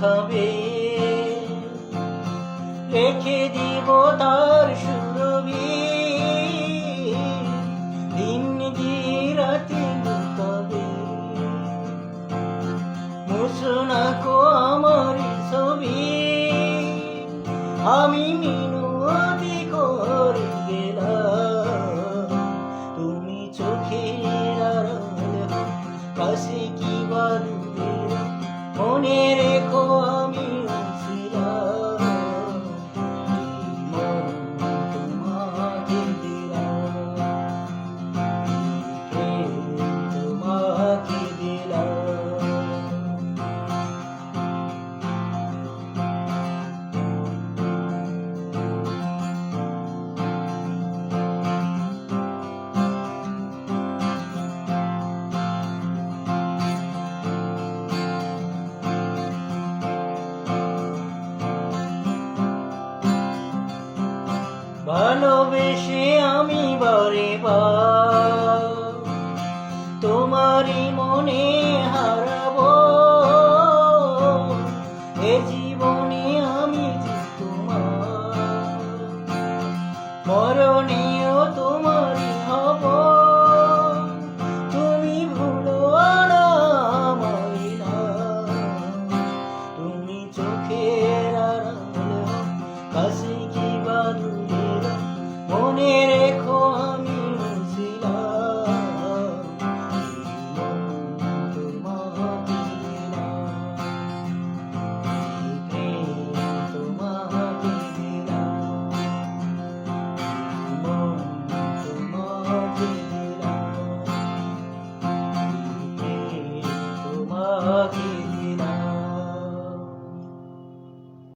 শুকাবে রেখে দিব তার সুরবি দিন গিয়ে রাতে লুকাবে। মুসনা কো আমার ছবি। আমি মিনতি করে গেলাম। তুমি চোখের কাছে তোমারই মনে হারাব। এ জীবনে আমি তোমার। মরণীয় তোমারই হব। তুমি ভুলো তুমি চোখের কাছে কি বাদুরের মনের